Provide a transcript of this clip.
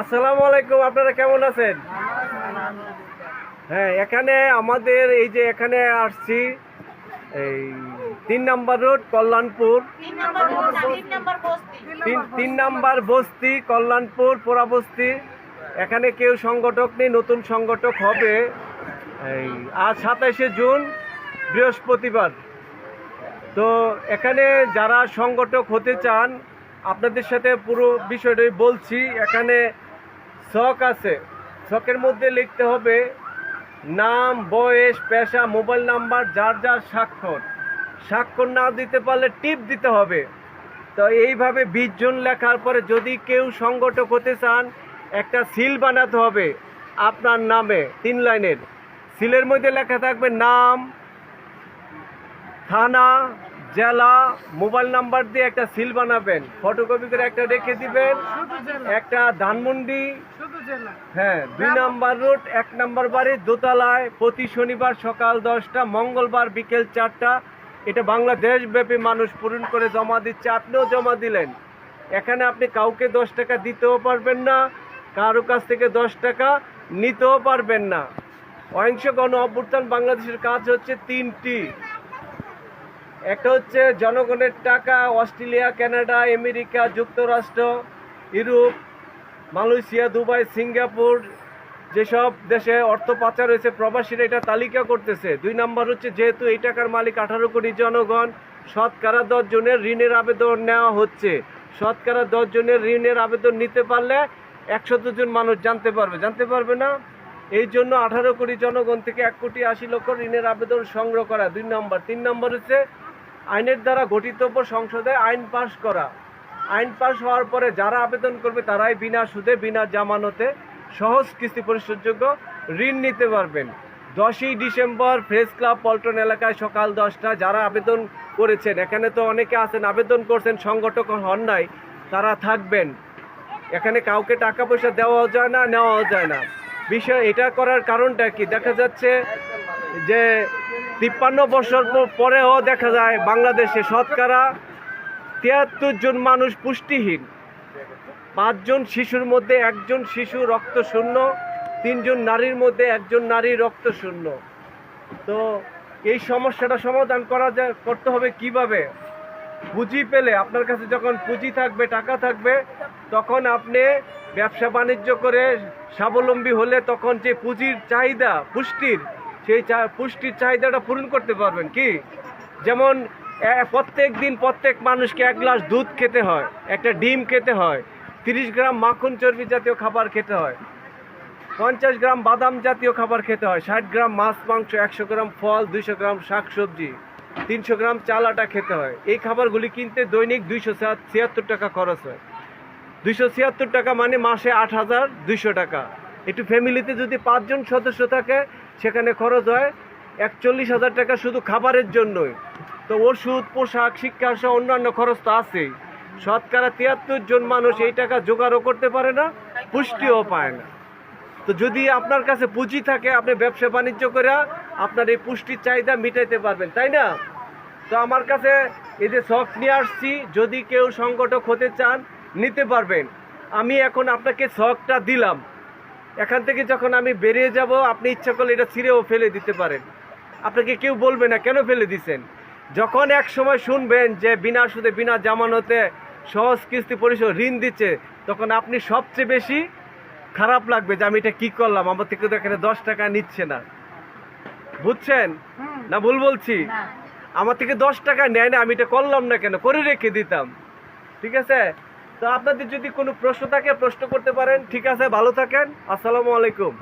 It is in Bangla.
আসসালামু আলাইকুম আপনারা কেমন আছেন? হ্যাঁ এখানে আমাদের এই যে এখানে আসছি এই তিন নাম্বার রোড কল্যাণপুর। তিন নম্বর বস্তি কল্যাণপুর পোড়া বস্তি। এখানে কেউ সংগঠক নেই নতুন সংগঠক হবে। এই আজ সাতাশে জুন বৃহস্পতিবার। তো এখানে যারা সংগঠক হতে চান আপনাদের সাথে পুরো বিষয়টাই বলছি। এখানে শখ আছে। শখের মধ্যে লিখতে হবে, নাম, বয়স, পেশা, মোবাইল নাম্বার, যার যার স্বাক্ষর। স্বাক্ষর না দিতে পারলে টিপ দিতে হবে। তো এইভাবে বিশ জন লেখার পরে যদি কেউ সংগঠক হতে চান, একটা সিল বানাতে হবে আপনার নামে, তিন লাইনের। সিলের মধ্যে লেখা থাকবে নাম, থানা জেলা মোবাইল নাম্বার দিয়ে একটা সিল বানাবেন ফটোকপি করে একটা রেখে দিবেন। একটা ধানমন্ডি। হ্যাঁ দুই নাম্বার রোড এক নাম্বার বাড়ি দোতলায় প্রতি শনিবার সকাল দশটা মঙ্গলবার বিকেল চারটা। এটা বাংলাদেশ ব্যাপী মানুষ পূরণ করে জমা দিচ্ছে আপনিও জমা দিলেন। এখানে আপনি কাউকে দশ টাকা দিতেও পারবেন না কারও কাছ থেকে দশ টাকা নিতেও পারবেন না। অহিংস গণ অভ্যুত্থান বাংলাদেশের কাজ হচ্ছে তিনটি। একটা হচ্ছে জনগণের টাকা, অস্ট্রেলিয়া, কানাডা, আমেরিকা, যুক্তরাষ্ট্র, ইউরোপ, মালয়েশিয়া, দুবাই, সিঙ্গাপুর, যেসব দেশে অর্থ পাচার হয়েছে, প্রবাসীরা এটা তালিকা করতেছে। দুই নাম্বার হচ্ছে যেহেতু এই টাকার মালিক আঠারো কোটি জনগণ, শতকরা জনের ঋণের আবেদন নেওয়া হচ্ছে। শতকরা জনের ঋণের আবেদন নিতে পারলে একশত জন মানুষ জানতে পারবে। জানতে পারবে না? এই জন্য আঠারো কোটি জনগণ থেকে এক কোটি আশি লক্ষ ঋণের আবেদন সংগ্রহ করা। দুই নম্বর। তিন নম্বর হচ্ছে আইনের দ্বারা গঠিতব্য সংসদে আইন পাশ করা। আইন পাশ হওয়ার পরে যারা আবেদন করবে তারাই বিনা সুদে, বিনা জামানতে সহজ কিস্তি পরিশোধযোগ্য ঋণ নিতে পারবেন। দশই ডিসেম্বর প্রেস ক্লাব পল্টন এলাকায় সকাল দশটা যারা আবেদন করেছেন, এখানে তো অনেকে আছেন, আবেদন করছেন, সংগঠক হন নাই, তারা থাকবেন। এখানে কাউকে টাকা পয়সা দেওয়াও যায় না, নেওয়াও যায় না। বিষয় এটা করার কারণটা কি? দেখা যাচ্ছে যে তিপ্পান্ন বছর পরেও দেখা যায় বাংলাদেশে শতকরা তিয়াত্তর জন মানুষ পুষ্টিহীন। পাঁচজন শিশুর মধ্যে একজন শিশু রক্ত শূন্য তিনজন নারীর মধ্যে একজন নারী রক্ত শূন্য তো এই সমস্যাটা সমাধান করা যায় করতে হবে কীভাবে? পুঁজি পেলে, আপনার কাছে যখন পুঁজি থাকবে, টাকা থাকবে, তখন আপনি ব্যবসা বাণিজ্য করে স্বাবলম্বী হলে তখন যে পুঁজির চাহিদা, পুষ্টির সেই পুষ্টির চাহিদাটা পূরণ করতে পারবেন কি? যেমন প্রত্যেক দিন প্রত্যেক মানুষকে এক গ্লাস দুধ খেতে হয়, একটা ডিম খেতে হয়, তিরিশ গ্রাম মাখন চর্বি জাতীয় খাবার খেতে হয়, পঞ্চাশ গ্রাম বাদাম জাতীয় খাবার খেতে হয়, ষাট গ্রাম মাছ, মাংস, একশো গ্রাম ফল, দুইশো গ্রাম শাকসবজি তিনশো গ্রাম চাল, আটা খেতে হয়। এই খাবারগুলি কিনতে দৈনিক দুইশো ছিয়াত্তর টাকা খরচ হয়। দুইশো ছিয়াত্তর টাকা মানে মাসে আট হাজার দুইশো টাকা। একটু ফ্যামিলিতে যদি পাঁচজন সদস্য থাকে সেখানে খরচ হয় একচল্লিশ হাজার টাকা শুধু খাবারের জন্যই। তো ওষুধ, পোশাক, শিক্ষা সহ অন্যান্য খরচ তো আছেই। শতকরা তিয়াত্তর জন মানুষ এই টাকা জোগাড়ও করতে পারে না, পুষ্টিও পায় না। তো যদি আপনার কাছে পুঁজি থাকে, আপনি ব্যবসা বাণিজ্য করে আপনার এই পুষ্টির চাহিদা মিটাইতে পারবেন, তাই না? তো আমার কাছে এই যে শখ নিয়ে আসছি, যদি কেউ সংগঠক হতে চান, নিতে পারবেন। আমি এখন আপনাকে শখটা দিলাম। এখান থেকে যখন আমি বেরিয়ে যাব আপনি ইচ্ছা করলে এটা ছিঁড়েও ফেলে দিতে পারেন। আপনাকে কেউ বলবে না কেন ফেলে দিছেন? যখন এক সময় শুনবেন যে বিনা সুদে বিনা জামানতে সহজ কিস্তি পরিশোধ ঋণ দিচ্ছে তখন আপনি সবচেয়ে বেশি খারাপ লাগবে যে আমি এটা কি করলাম? আমার থেকে তো এখানে দশ টাকা নিচ্ছে না। বুঝছেন? না ভুল বলছি? আমার থেকে দশ টাকা নেয় না আমি এটা করলাম না কেন? করে রেখে দিতাম। ঠিক আছে? তো আপনাদের যদি কোনো প্রশ্ন থাকে, প্রশ্ন করতে পারেন। ঠিক আছে, ভালো থাকেন। আসসালামু আলাইকুম।